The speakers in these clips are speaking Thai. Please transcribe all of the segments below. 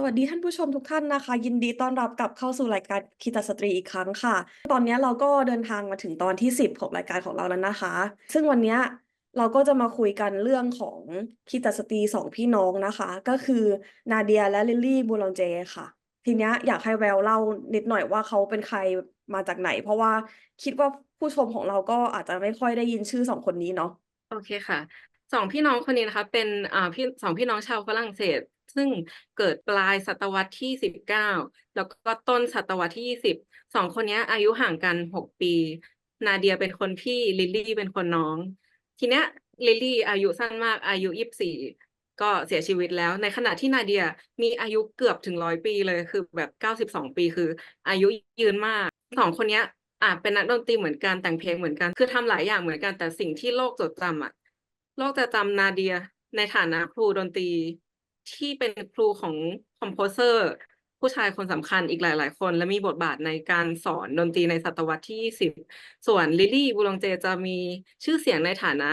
สวัสดีท่านผู้ชมทุกท่านนะคะ ยินดีต้อนรับกลับเข้าสู่รายการคีตสตรีอีกครั้งค่ะ ตอนนี้เราก็เดินทางมาถึงตอนที่ 10 ของรายการของเราแล้วนะคะ ซึ่งวันนี้เราก็จะมาคุยกันเรื่องของคีตสตรีสองพี่น้องนะคะ ก็คือนาเดียและลิลลี่บูลองเจค่ะ ทีนี้อยากให้แววเล่านิดหน่อยว่าเขาเป็นใครมาจากไหน เพราะว่าคิดว่าผู้ชมของเราก็อาจจะไม่ค่อยได้ยินชื่อสองคนนี้เนาะโอเคค่ะสองพี่น้องคนนี้นะคะ เป็นอ่าพี่สองพี่น้องชาวฝรั่งเศส ซึ่งเกิดปลายศตวรรษที่สิบเก้าแล้วก็ต้นศตวรรษที่ยี่สิบสองคนนี้อายุห่างกันหกปี นาเดียเป็นคนพี่ลิลลี่เป็นคนน้อง ทีเนี้ยลิลลี่อายุสั้นมากอายุยี่สิบสี่ก็เสียชีวิตแล้วในขณะที่นาเดียมีอายุเกือบถึงร้อยปีเลยคือแบบเก้าสิบสองปีคือ อายุยืนมากสองคนนี้อะเป็นนักดนตรีเหมือนกันแต่งเพลงเหมือนกัน คือทำหลายอย่างเหมือนกันแต่สิ่งที่โลกจดจำอะ โลกจะจำนาเดียในฐานะครูดนตรี ที่เป็นครูของคอมโพเซอร์ ผู้ชายคนสำคัญอีกหลาย ๆ คน และมีบทบาทในการสอนดนตรีในศตวรรษที่สิบส่วนลิลลี่บูลองเจจะมีชื่อเสียงในฐานะ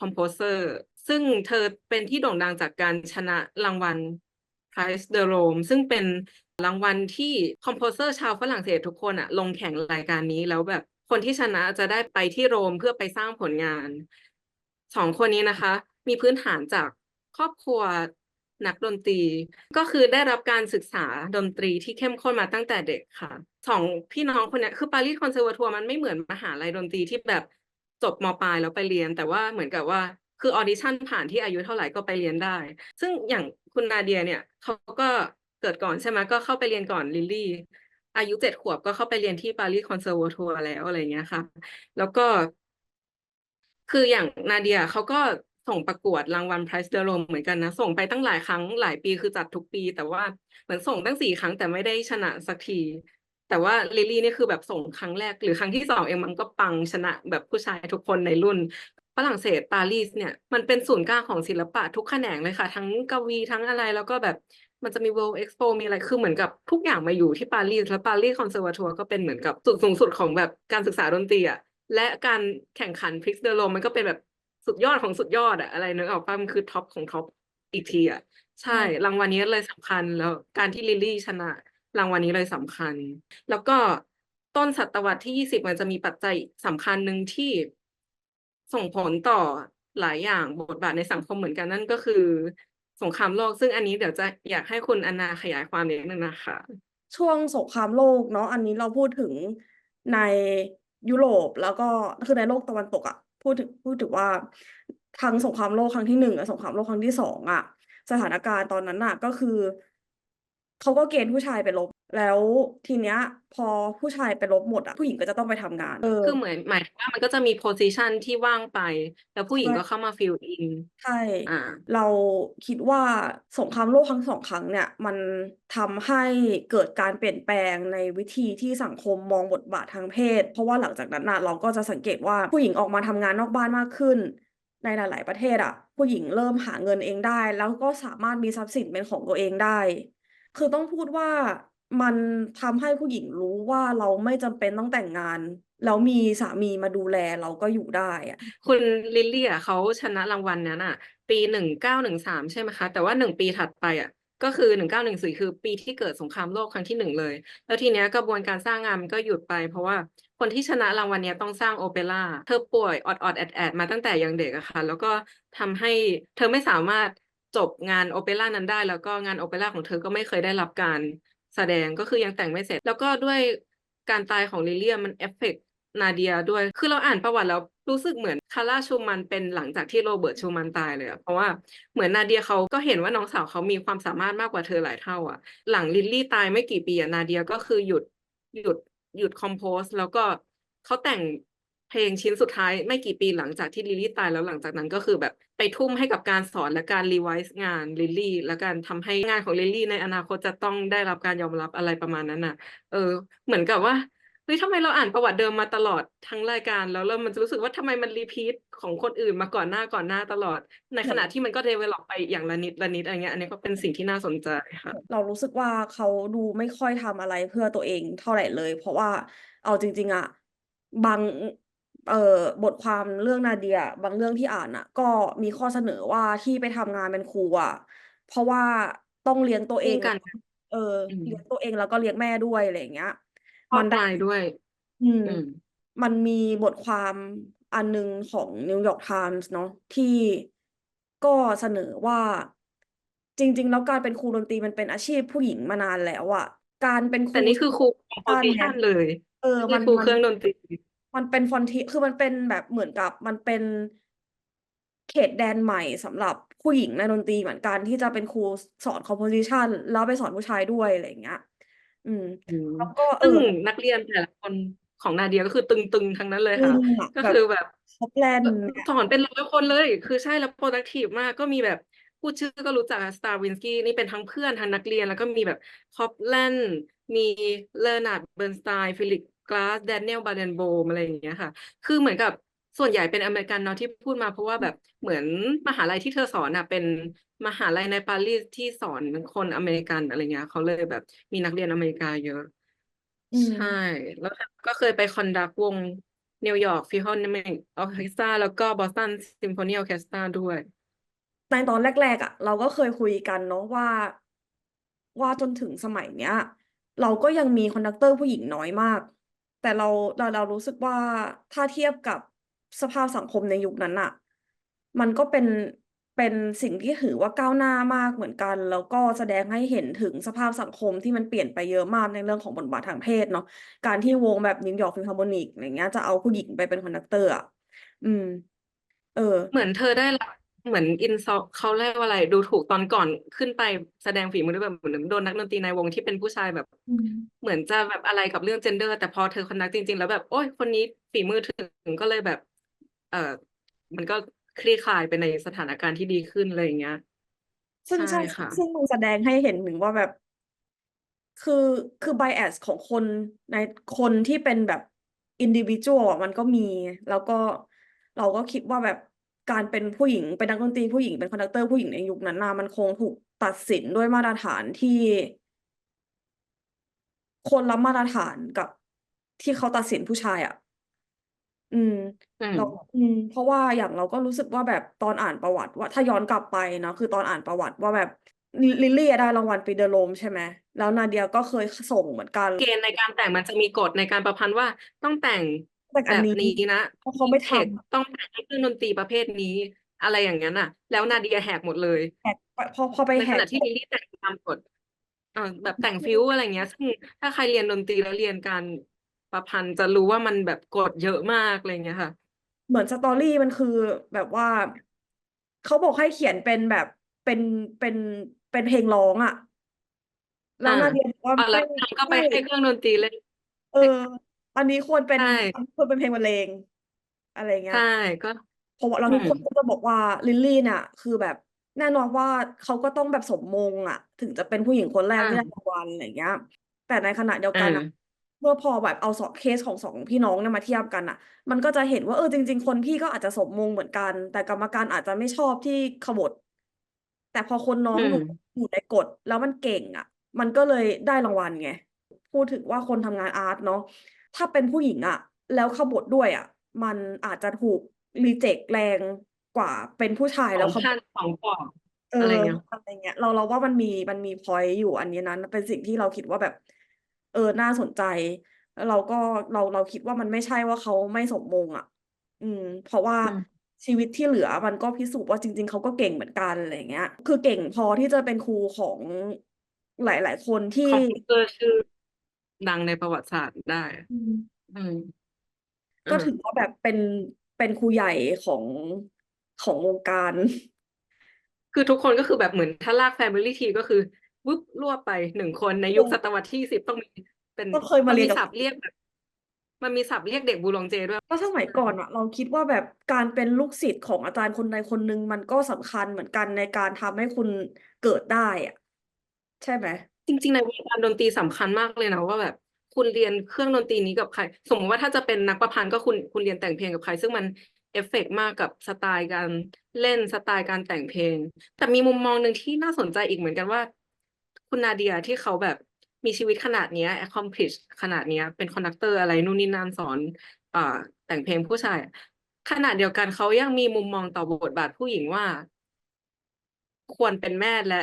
คอมโพเซอร์ซึ่งเธอเป็นที่โด่งดังจากการชนะรางวัล Prize de Rome ซึ่งเป็นรางวัลที่คอมโพเซอร์ชาวฝรั่งเศสทุกคนอะลงแข่งรายการนี้แล้วแบบคนที่ชนะจะได้ไปที่โรมเพื่อไปสร้างผลงานสองคนนี้นะคะ มีพื้นฐานจากครอบครัว นักดนตรี ก็คือได้รับการศึกษาดนตรีที่เข้มข้นมาตั้งแต่เด็กค่ะสองพี่น้องคนนี้คือปารีสคอนเซอร์วทัวร์มันไม่เหมือนมหาลัยดนตรีที่แบบจบมปลายแล้วไปเรียน แต่ว่าเหมือนกับว่าคือออดิชั่นผ่านที่อายุเท่าไหร่ก็ไปเรียนได้ ซึ่งอย่างคุณนาเดียเนี่ยเขาก็เกิดก่อนใช่ไหมก็เข้าไปเรียนก่อนลิลลี่อายุเจ็ดขวบก็เข้าไปเรียนที่ปารีสคอนเซอร์วทัวร์แล้วอะไรเงี้ยค่ะ แล้วก็ คืออย่างนาเดียเขาก็ ส่งประกวดรางวัล Prize de Rome เหมือนกันนะ ส่งไปตั้งหลายครั้งหลายปีคือจัดทุกปี แต่ว่าเหมือนส่งตั้งสี่ครั้งแต่ไม่ได้ชนะสักที แต่ว่าลิลลี่นี่คือแบบส่งครั้งแรก หรือครั้งที่สองเองมันก็ปังชนะแบบผู้ชายทุกคนในรุ่นฝรั่งเศสปารีสเนี่ยมันเป็นศูนย์กลางของศิลปะทุกแขนงเลยค่ะ ทั้งกวีทั้งอะไรแล้วก็แบบมันจะมี World Expo มีอะไรคือเหมือนกับทุกอย่างมาอยู่ที่ปารีสแล้วปารีสคอนเซอร์วทัวร์ก็เป็นเหมือนกับจุดสูงสุดของแบบการศึกษาดนตรีอะและการแข่งขันพริกเดโรมันก็เป็นแบบ สุดยอดของสุดยอดอะอะไรนึกออกป่ะมันคือท็อปของท็อปอีกทีอะใช่ รางวัลนี้เลยสำคัญแล้วการที่ลิลลี่ชนะ รางวัลนี้เลยสำคัญ แล้วก็ต้นศตวรรษที่ยี่สิบมันจะมีปัจจัยสำคัญหนึ่งที่ส่งผลต่อหลายอย่างบทบาทในสังคมเหมือนกันนั่นก็คือ สงครามโลก ซึ่งอันนี้เดี๋ยวจะอยากให้คุณอนาขยายความนิดนึงนะคะ ช่วงสงครามโลกเนาะอันนี้เราพูดถึงในยุโรปแล้วก็คือในโลกตะวันตกอะ พูดถึงพูดถึงว่าทั้งสงครามโลกครั้งที่หนึ่งกับสงครามโลกครั้งที่สองอะสถานการณ์ตอนนั้นอะก็คือ เขาก็เกณฑ์ผู้ชายไปรบ แล้วทีเนี้ยพอผู้ชายไปรบหมดอะผู้หญิงก็จะต้องไปทำงาน เออ คือเหมือนหมายถึงว่ามันก็จะมีโพซิชันที่ว่างไป แล้วผู้หญิงใช่ก็เข้ามาฟิลอิน ใช่ อ่า เราคิดว่าสงครามโลกครั้งสองครั้งเนี่ยมันทำให้เกิดการเปลี่ยนแปลงในวิธีที่สังคมมองบทบาททางเพศ เพราะว่าหลังจากนั้นน่ะเราก็จะสังเกตว่าผู้หญิงออกมาทำงานนอกบ้านมากขึ้น ในหลาย ๆ ประเทศอะผู้หญิงเริ่มหาเงินเองได้ แล้วก็สามารถมีทรัพย์สินเป็นของตัวเองได้ คือต้องพูดว่า มันทำให้ผู้หญิงรู้ว่าเราไม่จำเป็นต้องแต่งงาน แล้วมีสามีมาดูแลเราก็อยู่ได้อะ คุณลิลลี่อะเขาชนะรางวัลนั้นอะ ปีหนึ่งเก้าหนึ่งสามใช่ไหมคะ แต่ว่าหนึ่งปีถัดไปอะ ก็คือหนึ่งเก้าหนึ่งสี่คือปีที่เกิดสงครามโลกครั้งที่หนึ่งเลย แล้วทีเนี้ยกระบวนการสร้างงานมันก็หยุดไป เพราะว่าคนที่ชนะรางวัลเนี้ยต้องสร้างโอเปร่าเธอป่วยออดออดแอดแอดมาตั้งแต่ยังเด็กอะค่ะ แล้วก็ทำให้เธอไม่สามารถจบงานโอเปร่านั้นได้ แล้วก็งานโอเปร่าของเธอก็ไม่เคยได้รับการ แสดงก็คือยังแต่งไม่เสร็จ แล้วก็ด้วยการตายของลิเลียมันเอฟเฟกนาเดียด้วย คือเราอ่านประวัติแล้วรู้สึกเหมือนคาร่าชูมันเป็นหลังจากที่โรเบิร์ตชูมันตายเลยอะเพราะว่าเหมือนนาเดียเขาก็เห็นว่าน้องสาวเขามีความสามารถมากกว่าเธอหลายเท่าอะหลังลิลลี่ตายไม่กี่ปีอะนาเดียก็คือหยุดหยุดหยุดคอมโพสแล้วก็เขาแต่งเพลงชิ้นสุดท้ายไม่กี่ปีหลังจากที่ลิลลี่ตายแล้วหลังจากนั้นก็คือแบบ ไปทุ่มให้กับการสอนและการรีไวซ์งานลิลลี่ และการทำให้งานของลิลลี่ในอนาคตจะต้องได้รับการยอมรับอะไรประมาณนั้นน่ะ เออ เหมือนกับว่าเฮ้ยทำไมเราอ่านประวัติเดิมมาตลอดทั้งรายการแล้วเรามันจะรู้สึกว่าทำไมมันรีพีทของคนอื่นมาก่อนหน้าก่อนหน้าตลอด ในขณะที่มันก็เดเวล็อปไปอย่างละนิดละนิดอะไรเงี้ยอันนี้ก็เป็นสิ่งที่น่าสนใจค่ะเรารู้สึกว่าเขาดูไม่ค่อยทำอะไรเพื่อตัวเองเท่าไหร่เลย เพราะว่าเอาจริง ๆอะบาง เอ่อบทความเรื่องนาเดีย บางเรื่องที่อ่านอะก็มีข้อเสนอว่าที่ไปทำงานเป็นครูอะเพราะว่าต้องเลี้ยงตัวเอยิ่งงกัน เออ อืมเลี้ยงตัวเองแล้วก็เลี้ยงแม่ด้วยอะไรอย่างเงี้ย พ่อมันได้ ตายด้วย อืม อืม มันมีบทความอันหนึงของนิวยอร์กไทมส์เนาะที่ก็เสนอว่า จริง ๆ แล้วการเป็นครูดนตรีมันเป็นอาชีพผู้หญิงมานานแล้วอะการเป็นคแต่รูนี่คือครูคอมโพสั้นสิไงชันเลยเออ ไม่มันใช่ครูมัเคน รื่องดนตรี มันเป็นฟอนทีคือมันเป็นแบบเหมือนกับมันเป็นเขตแดนใหม่สำหรับผู้หญิงในดนตรีเหมือนกันที่จะเป็นครูสอนคอมโพสิชันแล้วไปสอนผู้ชายด้วยอะไรอย่างเงี้ย อืมอืมแล้วก็เอซึ่งอนักเรียนแต่ละคนของนาเดียก็คือตึงๆทั้งนั้นเลยตึค่ะงอะก็แบบคือแบบท็อปแลนด์เนี่ยสอนเป็นร้อยคนเลย คือใช่แล้ว productive มากก็มีแบบพูดชื่อก็รู้จักสตาร์วินสกี้นี่เป็นทั้งเพื่อนทั้งนักเรียน แล้วก็มีแบบคอปแลนด์มีเลอร์นาร์ดเบิร์นสไตน์ฟิลิป กลาสแดเนียลบาเดนโบมอะไรอย่างเงี้ยค่ะ คือเหมือนกับส่วนใหญ่เป็นอเมริกันเนาะที่พูดมาเพราะว่าแบบเหมือนมหาลัยที่เธอสอนอะเป็นมหาลัยในปารีสที่สอนคนอเมริกันอะไรเงี้ยเขาเลยแบบมีนักเรียนอเมริกาเยอะอืมใช่ แล้วก็เคยไปคอนดักวงนิวยอร์กฟิลฮาร์โมนิกออเคสตราแล้วก็บอสตันซิมโฟนีออเคสตราด้วยในตอนแรก ๆ อะ เราก็เคยคุยกันเนาะว่า ว่าจนถึงสมัยเนี้ย เราก็ยังมีคอนดักเตอร์ผู้หญิงน้อยมาก แต่เราเราเรารู้สึกว่าถ้าเทียบกับสภาพสังคมในยุคนั้นอะมันก็เป็นเป็นสิ่งที่ถือว่าก้าวหน้ามากเหมือนกัน แล้วก็แสดงให้เห็นถึงสภาพสังคมที่มันเปลี่ยนไปเยอะมากในเรื่องของบทบาททางเพศเนาะการที่วงแบบนิวยอร์กฟิลฮาร์โมนิกอะไรเงี้ยจะเอาผู้หญิงไปเป็นคอนดักเตอร์อะอืม เออ เหมือนเธอได้รับ เหมือนอินซอเขาเรียกว่าอะไร ดูถูกตอนก่อนขึ้นไปแสดงฝีมือด้วยแบบเหมือนโดนนักดนตรีในวงที่เป็นผู้ชายแบบอืมเหมือนจะแบบอะไรกับเรื่องเจนเดอร์ แต่พอเธอคอนดักจริง ๆ แล้วแบบ โอ้ยคนนี้ฝีมือถึงก็เลยแบบ เออมันก็คลี่คลายไปในสถานการณ์ที่ดีขึ้นอะไรอย่างเงี้ยซึ่งใช่ใช่ค่ะ ซึ่งมันแสดงให้เห็นถึงว่าแบบ คือคือ bias ของคนในคนที่เป็นแบบ individual อะมันก็มี แล้วก็เราก็คิดว่าแบบ การเป็นผู้หญิงเป็นนักดนตรีผู้หญิงเป็นคอนดักเตอร์ผู้หญิงในยุคนั้นน่ะมันคงถูกตัดสินด้วยมาตรฐานที่ คนละมาตรฐานกับที่เขาตัดสินผู้ชายอะ อืมอืมเราอืม เพราะว่าอย่างเราก็รู้สึกว่าแบบตอนอ่านประวัติว่าถ้าย้อนกลับไปเนาะคือตอนอ่านประวัติว่าแบบลิลิลลี่อะได้รางวัลปีเดอโรมใช่ไหมแล้วนาเดียก็เคยส่งเหมือนกัน เกณฑ์ในการแต่งมันจะมีกฎในการประพันธ์ว่าต้องแต่ง แต่อัแบนบนี้นี้นะเพราะเขาไม่เททคต้องแต่งให้เครื่องดนตรีประเภทนี้ อะไรอย่างนั้นอะ แล้วนาเดียแหกหมดเลยำแหกพอพอไปในแหขกณะที่ลิลลี่แต่งตามกฎเอ่อแบบแต่งฟิวอะไรเงี้ย ซึ่งถ้าใครเรียนดนตรีแล้วเรียนการประพันธ์จะรู้ว่ามันแบบกฎเยอะมากอะไรเงี้ยค่ะ เหมือนสตอรี่มันคือแบบว่าเขาบอกให้เขียนเป็นแบบเป็นเป็นเป็นเพลงร้องอะแล้วอ่า นาเดียบอกว่าอะแล้วไม่ทำก็ไปไม่ให้เครื่องดนตรีเล่น เออ อันนี้ควรเป็นใช่อันนี้ควรเป็นเพลงบรรเลงอะไรเงี้ย ใช่ก็ เพราะว่าเราอืทุกมคนก็จะบอกว่าลิลลี่เนี่ยคือแบบแน่นอนว่าเขาก็ต้องแบบสมมงอะ ถึงจะเป็นผู้หญิงคนแรกอ่าที่ได้รางวัลอะไรเงี้ย แต่ในขณะเดียวอ่ากันอะเมื่อพอแบบเอาสองเคสของสองพี่น้องเนี่ยมาเทียบกันอะ มันก็จะเห็นว่าเออจริง ๆ คนพี่ก็อาจจะสมมงเหมือนกัน แต่กรรมการอาจจะไม่ชอบที่ขบฏแต่พอคนน้องอือยู่ม อยู่ในกฎแล้วมันเก่งอะ มันก็เลยได้รางวัลไงพูดถึงว่าคนทำงานอาร์ตเนาะ ถ้าเป็นผู้หญิงอะแล้วขบฏด้วยอะมันอาจจะถูกรีเจ็คแรงกว่าเป็นผู้ชายสแล้อวงขบพัฏนสองปอกเออะไรอเงี้ยอะไรเงี้ยเราเราว่ามันมีมันมีพอยต์อยู่อันนี้นั้นเป็นสิ่งที่เราคิดว่าแบบ เออน่าสนใจแล้วเราก็เราเราคิดว่ามันไม่ใช่ว่าเขาไม่สมมงอะ อืม เพราะว่าอืมชีวิตที่เหลือมันก็พิสูจน์ว่าจริง ๆเขาก็เก่งเหมือนกันอะไรเงี้ย คือเก่งพอที่จะเป็นครูของหลาย ๆ คนที่คอมพิวเตอร์ชื่อ ดังในประวัติศาสตร์ได้ อืม อืมก็อ่าถือว่าแบบเป็นเป็นครูใหญ่ของของวงการ คือทุกคนก็คือแบบเหมือนถ้าลาก Family Tree ก็คือวึบรวบไปหนึ่งคนในยุคศตวรรษที่สิบต้องมีเป็นก็เคยมามันเรียมีนกับ ศัพท์เรียกแบบ มันมีศัพท์เรียกเด็กบูลองเจด้วย ก็สมัยก่อนอะเราคิดว่าแบบการเป็นลูกศิษย์ของอาจารย์คนใดคนหนึ่งมันก็สำคัญเหมือนกันในการทำให้คุณเกิดได้อะใช่ไหม จริง ๆ ในวงการดนตรีสำคัญมากเลยนะว่าแบบ คุณเรียนเครื่องดนตรีนี้กับใคร สมมติว่าถ้าจะเป็นนักประพันธ์ก็คุณคุณเรียนแต่งเพลงกับใคร ซึ่งมันเอฟเฟกต์มากกับสไตล์การเล่นสไตล์การแต่งเพลง แต่มีมุมมองหนึ่งที่น่าสนใจอีกเหมือนกันว่า คุณนาเดียที่เขาแบบมีชีวิตขนาดเนี้ย accomplish ขนาดเนี้ย เป็นคอนดักเตอร์อะไรนู่นนี่นั่นสอนอ่าแต่งเพลงผู้ชาย ขณะเดียวกันเขายังมีมุมมองต่อบทบาทผู้หญิงว่า ควรเป็นแม่และ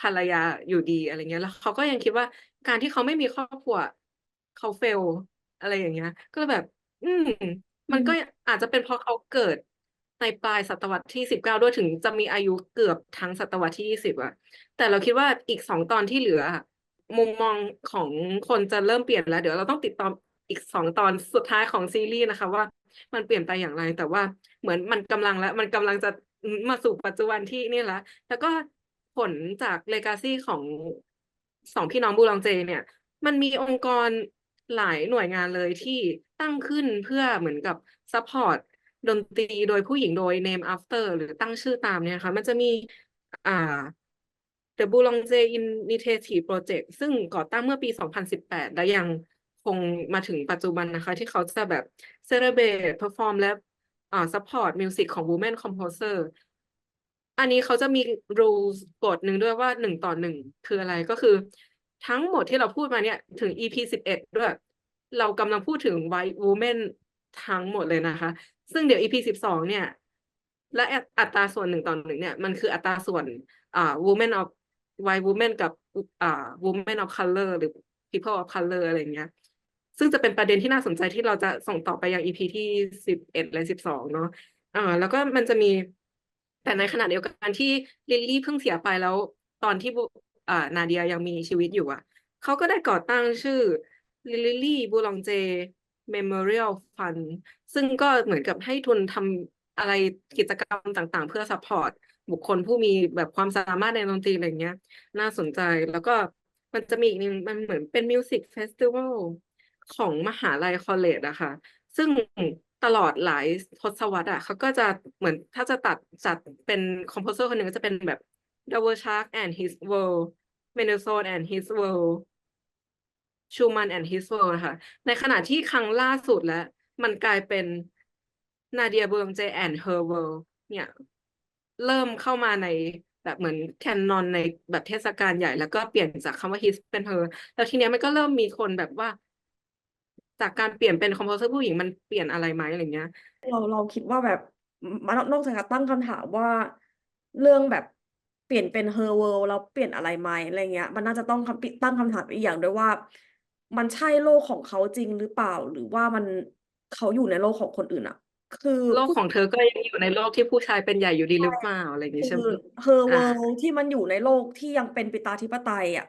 ภรรยาอยู่ดีอะไรเงี้ย แล้วเขาก็ยังคิดว่าการที่เขาไม่มีครอบครัวเขาเฟลอะไรอย่างเงี้ย ก็แบบ อืม มันก็อาจจะเป็นเพราะเขาเกิดในปลายศตวรรษที่สิบเก้าด้วยถึงจะมีอายุเกือบทั้งศตวรรษที่ยี่สิบอะแต่เราคิดว่าอีกสองตอนที่เหลือ มุมมองของคนจะเริ่มเปลี่ยนแล้ว เดี๋ยวเราต้องติดตามอีกสองตอนสุดท้ายของซีรีส์นะคะ ว่ามันเปลี่ยนไปอย่างไร แต่ว่าเหมือนมันกำลังแล้ว มันกำลังจะมาสู่ปัจจุบันที่นี่แล้วแล้วก็ ผลจากเลกาซีของสองพี่น้องบูลองเจเนี่ย มันมีองค์กรหลายหน่วยงานเลยที่ตั้งขึ้นเพื่อเหมือนกับซัพพอร์ตดนตรีโดยผู้หญิงโดย name after หรือตั้งชื่อตามเนี่ยค่ะมันจะมีอ่า The Boulanger Initiative Project ซึ่งก่อตั้งเมื่อปี 2018 และยังคงมาถึงปัจจุบันนะคะ ที่เขาจะแบบ celebrate perform และอ่า support music ของ women composer อันนี้เขาจะมี rules กฎหนึ่งด้วยว่าหนึ่งต่อหนึ่งคืออะไรก็คือ ทั้งหมดที่เราพูดมาเนี่ยถึง EP สิบเอ็ดด้วย เรากำลังพูดถึง white women ทั้งหมดเลยนะคะ ซึ่งเดี๋ยว EP สิบสองเนี่ย และอัตราส่วนหนึ่งต่อหนึ่งเนี่ย มันคืออัตราส่วนอ่า women of white women กับอ่า women of color หรือ people of color อะไรเงี้ย ซึ่งจะเป็นประเด็นที่น่าสนใจที่เราจะส่งต่อไปยัง EP ที่สิบเอ็ดและสิบสองเนาะอ่าแล้วก็มันจะมี แต่ในขณะเดียวกันที่ลิลลี่เพิ่งเสียไปแล้ว ตอนที่บุอ่านาเดียยังมีชีวิตอยู่อะเขาก็ได้ก่อตั้งชื่อลิลลี่บูลองเจ Memorial Fund ซึ่งก็เหมือนกับให้ทุนทำอะไรกิจกรรมต่างๆ เพื่อซัพพอร์ตบุคคลผู้มีแบบความสามารถในดนตรีอะไรเงี้ย น่าสนใจแล้วก็มันจะมีอีกหนึ่งมันเหมือนเป็นมิวสิกเฟสติวัลของมหาลัยคอลเลจอะค่ะ ซึ่ง ตลอดหลายทศวรรษอะเขาก็จะเหมือนถ้าจะตัดจัดเป็นคอมโพเซอร์คนหนึ่งก็จะเป็นแบบ Double Shark and His World Mendelssohn and His World Schumann and His World นะคะในขณะที่ครั้งล่าสุดแล้ว มันกลายเป็น Nadia Boulanger and Her World เนี่ย เริ่มเข้ามาในแบบเหมือนแคนนอนในแบบเทศกาลใหญ่แล้วก็เปลี่ยนจากคำว่า his เป็น her แล้วทีเนี้ยมันก็เริ่มมีคนแบบว่า จากการเปลี่ยนเป็นคอมโพเซอร์ผู้หญิงมันเปลี่ยนอะไรไหมอะไรเงี้ย เราเราคิดว่าแบบมันนอกจากการตั้งคำถามว่าเรื่องแบบเปลี่ยนเป็น her world แล้วเปลี่ยนอะไรไหมอะไรเงี้ย มันน่าจะต้องคำตั้งคำถามอีกอย่างด้วยว่า มันใช่โลกของเขาจริงหรือเปล่า หรือว่ามันเขาอยู่ในโลกของคนอื่นอะคือโลกผู้ของเธอก็ยังอยู่ในโลกที่ผู้ชายเป็นใหญ่อยู่ดีหรือเปล่าอะไรอย่างงี้ใช่คืไหมอ her อ่า world ที่มันอยู่ในโลกที่ยังเป็นประชาธิปไตยอะ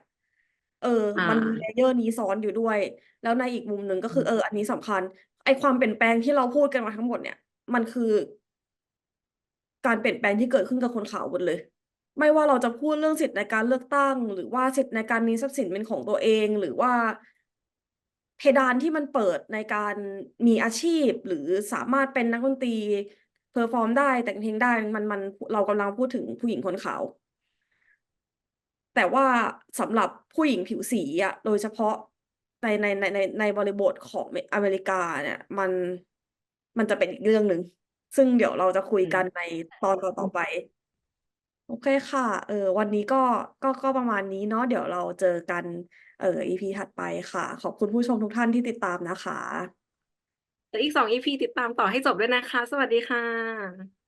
เอออ่ามันมีเลเยอร์นี้ซ้อนอยู่ด้วย แล้วในอีกมุมหนึ่ง ก็คือเออ อันนี้สำคัญ ไอความเปลี่ยนแปลงที่เราพูดกันมาทั้งหมดเนี่ย มันคือ การเปลี่ยนแปลงที่เกิดขึ้นกับคนขาวหมดเลย ไม่ว่าเราจะพูดเรื่องสิทธิ์ในการเลือกตั้ง หรือว่าสิทธิ์ในการมีทรัพย์สินเป็นของตัวเอง หรือว่า เพดานที่มันเปิดในการมีอาชีพ หรือสามารถเป็นนักดนตรี เพอร์ฟอร์มได้ แต่งเพลงได้ มัน มัน เรากำลังพูดถึงผู้หญิงคนขาว แต่ว่าสำหรับผู้หญิงผิวสีอะโดยเฉพาะในในในในในบริบทของอเมริกาเนี่ย มันมันจะเป็นอีกเรื่องหนึ่ง ซึ่งเดี๋ยวเราจะคุยกันในตอนต่อๆไป โอเคค่ะ เออ วันนี้ก็ก็ก็ประมาณนี้เนาะเดี๋ยวเราเจอกัน เออ EP ถัดไปค่ะ ขอบคุณผู้ชมทุกท่านที่ติดตามนะคะและอีกสอง EP ติดตามต่อให้จบด้วยนะคะ สวัสดีค่ะ